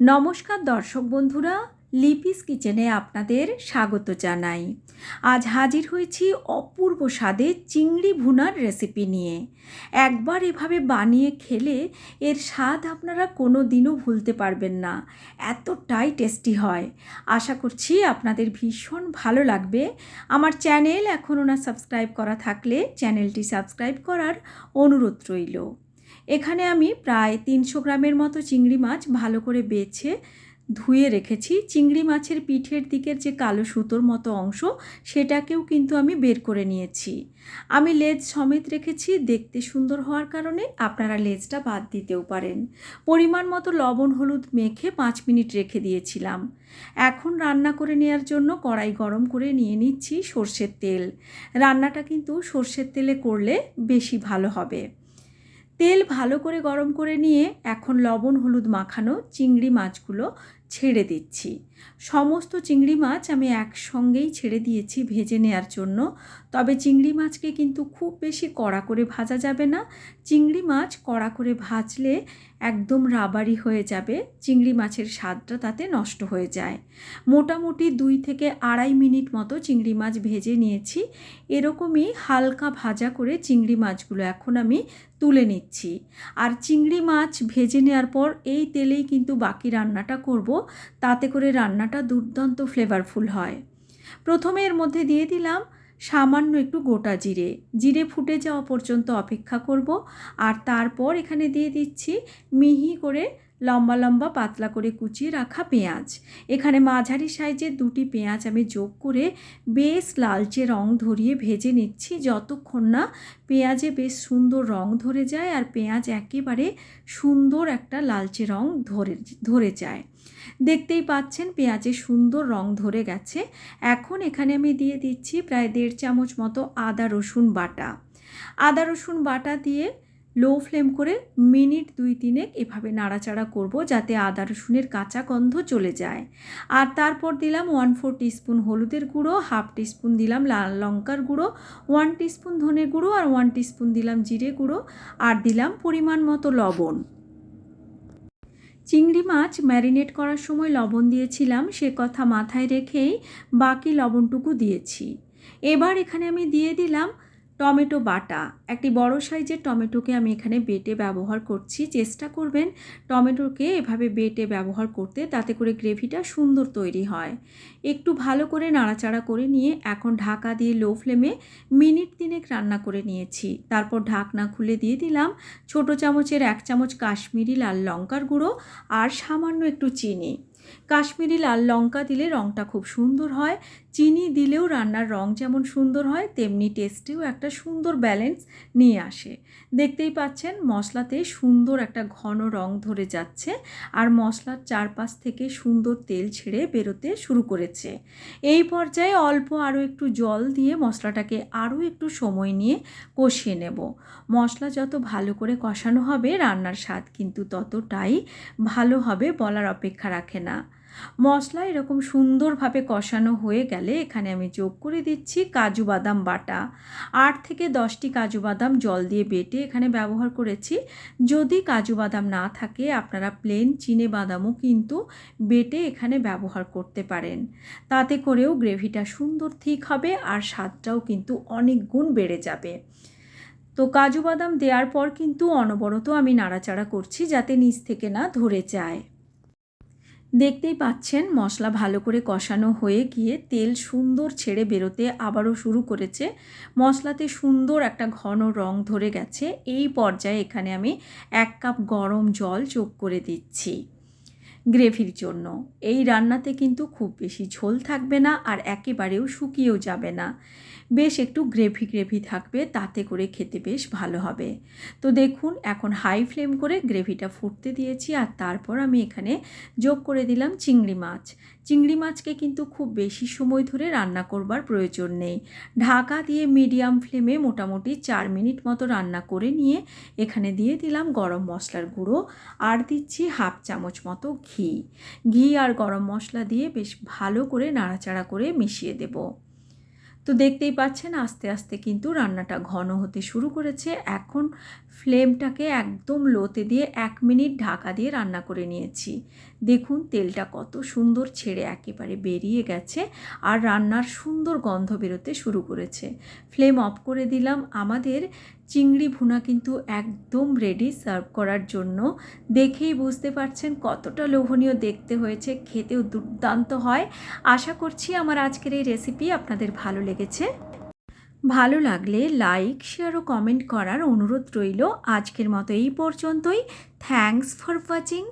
নমস্কার দর্শক বন্ধুরা, লিপিস কিচেনে আপনাদের স্বাগত জানাই। আজ হাজির হয়েছি অপূর্ব স্বাদে চিংড়ি ভুনার রেসিপি নিয়ে। একবার এভাবে বানিয়ে খেলে এর স্বাদ আপনারা কোনো দিনও ভুলতে পারবেন না। এতটাই টেস্টি হয়। আশা করছি আপনাদের ভীষণ ভালো লাগবে। আমার চ্যানেল এখনও না সাবস্ক্রাইব করা থাকলে চ্যানেলটি সাবস্ক্রাইব করার অনুরোধ রইল। এখানে আমি প্রায় তিনশো গ্রামের মতো চিংড়ি মাছ ভালো করে বেছে ধুয়ে রেখেছি। চিংড়ি মাছের পিঠের দিকের যে কালো সুতোর মতো অংশ, সেটাকেও কিন্তু আমি বের করে নিয়েছি। আমি লেজ সমেত রেখেছি, দেখতে সুন্দর হওয়ার কারণে আপনারা লেজটা বাদ দিতেও পারেন। পরিমাণ মতো লবণ, হলুদ মেখে পাঁচ মিনিট রেখে দিয়েছিলাম। এখন রান্না করে নেওয়ার জন্য কড়াই গরম করে নিয়ে নিচ্ছি সর্ষের তেল। রান্নাটা কিন্তু সর্ষের তেলে করলে বেশি ভালো হবে। তেল ভালো করে গরম করে নিয়ে এখন লবণ হলুদ মাখানো চিংড়ি মাছগুলো ছেড়ে দিচ্ছি। সমস্ত চিংড়ি মাছ আমি একসঙ্গেই ছেড়ে দিয়েছি ভেজে নেওয়ার জন্য। তবে চিংড়ি মাছকে কিন্তু খুব বেশি কড়া করে ভাজা যাবে না। চিংড়ি মাছ কড়া করে ভাজলে একদম রাবারি হয়ে যাবে। চিংড়ি মাছের স্বাদটা তাতে নষ্ট হয়ে যায়। মোটামুটি দুই থেকে আড়াই মিনিট মতো চিংড়ি মাছ ভেজে নিয়েছি। এরকমই হালকা ভাজা করে চিংড়ি মাছগুলো এখন আমি তুলে নিচ্ছি। আর চিংড়ি মাছ ভেজে নেওয়ার পর এই তেলেই কিন্তু বাকি রান্নাটা করব। তাতে করে রান্নাটা দুর্দান্ত ফ্লেভারফুল হয়। প্রথমে এর মধ্যে দিয়ে দিলাম সামান্য একটু গোটা জিরে। জিরে ফুটে যাওয়া পর্যন্ত অপেক্ষা করব। আর তারপর এখানে দিয়ে দিচ্ছি মিহি করে লম্বা লম্বা পাতলা করে কুচিয়ে রাখা পেঁয়াজ। এখানে মাঝারি সাইজের দুটি পেঁয়াজ আমি যোগ করে বেশ লালচে রং ধরিয়ে ভেজে নিচ্ছি। যতক্ষণ না পেঁয়াজে বেশ সুন্দর রং ধরে যায় আর পেঁয়াজ একেবারে সুন্দর একটা লালচে রং ধরে ধরে যায়। দেখতেই পাচ্ছেন পেঁয়াজে সুন্দর রং ধরে গেছে। এখন এখানে আমি দিয়ে দিচ্ছি প্রায় দেড় চামচ মতো আদা রসুন বাটা। আদা রসুন বাটা দিয়ে লো ফ্লেম করে মিনিট দুই তিনেক এভাবে নাড়াচাড়া করব যাতে আদা, রসুনের কাঁচা গন্ধ চলে যায়। আর তারপর দিলাম ওয়ান ফোর টিস্পুন হলুদের গুঁড়ো হাফ টিস্পুন দিলাম লাল লঙ্কার গুঁড়ো ওয়ান টিস্পুন ধনে গুঁড়ো আর ওয়ান টিস্পুন দিলাম জিরে গুঁড়ো আর দিলাম পরিমাণ মতো লবণ। চিংড়ি মাছ ম্যারিনেট করার সময় লবণ দিয়েছিলাম, সে কথা মাথায় রেখেই বাকি লবণটুকু দিয়েছি। এবার এখানে আমি দিয়ে দিলাম টমেটো বাটা। একটি বড় সাইজের টমেটোকে আমি এখানে বেটে ব্যবহার করছি। চেষ্টা করবেন টমেটোকে এভাবে বেটে ব্যবহার করতে, তাতে করে গ্রেভিটা সুন্দর তৈরি হয়। একটু ভালো করে নাড়াচাড়া করে নিয়ে এখন ঢাকা দিয়ে লো ফ্লেমে মিনিট তিনেক রান্না করে নিয়েছি। তারপর ঢাকনা খুলে দিয়ে দিলাম ছোট চামচের এক চামচ কাশ্মীরি লাল লঙ্কার গুঁড়ো আর সামান্য একটু চিনি। কাশ্মীরি লাল লঙ্কা দিলে রঙটা খুব সুন্দর হয়, চিনি দিলেও রান্নার রং যেমন সুন্দর হয়, তেমনি টেস্টেও একটা সুন্দর ব্যালেন্স নিয়ে আসে। দেখতেই পাচ্ছেন, মশলাতে সুন্দর একটা ঘন রং ধরে যাচ্ছে আর মশলার চারপাশ থেকে সুন্দর তেল ছেড়ে বেরোতে শুরু করেছে। এই পর্যায়ে অল্প আরও একটু জল দিয়ে মশলাটাকে আরও একটু সময় নিয়ে কষিয়ে নেব। মশলা যত ভালো করে কষানো হবে রান্নার স্বাদ কিন্তু ততটাই ভালো হবে বলার অপেক্ষা রাখে না। মশলা এরকম সুন্দরভাবে কষানো হয়ে গেলে এখানে আমি যোগ করে দিচ্ছি কাজু বাদাম বাটা। আট থেকে দশটি কাজু বাদাম জল দিয়ে বেটে এখানে ব্যবহার করেছি। যদি কাজু বাদাম না থাকে, আপনারা প্লেন চিনে বাদামও কিন্তু বেটে এখানে ব্যবহার করতে পারেন। তাতে করেও গ্রেভিটা সুন্দর ঠিক হবে আর স্বাদটাও কিন্তু অনেক গুণ বেড়ে যাবে। তো কাজু বাদাম দেওয়ার পর কিন্তু অনবরত আমি নাড়াচাড়া করছি যাতে নিচ থেকে না ধরে যায়। দেখতেই পাচ্ছেন মশলা ভালো করে কষানো হয়ে গিয়ে তেল সুন্দর ছেড়ে বেরোতে আবারও শুরু করেছে। মশলাতে সুন্দর একটা ঘন রং ধরে গেছে। এই পর্যায়ে এখানে আমি এক কাপ গরম জল যোগ করে দিচ্ছি। গ্রেভির জন্য। এই রান্নাতে কিন্তু খুব বেশি ঝোল থাকবে না আর একেবারেও শুকিয়েও যাবে না। বেশ একটু গ্রেভি গ্রেভি থাকবে, তাতে করে খেতে বেশ ভালো হবে। তো দেখুন, এখন হাই ফ্লেম করে গ্রেভিটা ফুটতে দিয়েছি আর তারপর আমি এখানে যোগ করে দিলাম চিংড়ি মাছ। চিংড়ি মাছকে কিন্তু খুব বেশি সময় ধরে রান্না করবার প্রয়োজন নেই। ঢাকা দিয়ে মিডিয়াম ফ্লেমে মোটামুটি চার মিনিট মতো রান্না করে নিয়ে এখানে দিয়ে দিলাম গরম মশলার গুঁড়ো আর দিচ্ছি হাফ চামচ মতো ঘি। ঘি আর গরম মশলা দিয়ে বেশ ভালো করে নাড়াচাড়া করে মিশিয়ে দেবো। তো দেখতেই পাচ্ছেন আস্তে আস্তে কিন্তু রান্নাটা ঘন হতে শুরু করেছে। এখন ফ্লেমটাকে একদম লোতে দিয়ে এক মিনিট ঢাকা দিয়ে রান্না করে নিয়েছি। দেখুন তেলটা কত সুন্দর ছেড়ে একেবারে বেরিয়ে গেছে আর রান্নার সুন্দর গন্ধ বেরোতে শুরু করেছে। ফ্লেম অফ করে দিলাম আমাদের চিংড়ি ভুনা কিন্তু একদম রেডি সার্ভ করার জন্য। দেখেই বুঝতে পারছেন কতটা লোভনীয় দেখতে হয়েছে, খেতেও দুর্দান্ত হয়। আশা করছি আমার আজকের এই রেসিপি আপনাদের ভালো লেগেছে। ভালো লাগলে লাইক শেয়ার ও কমেন্ট করার অনুরোধ রইল। আজকের মতো এই পর্যন্তই। Thanks for watching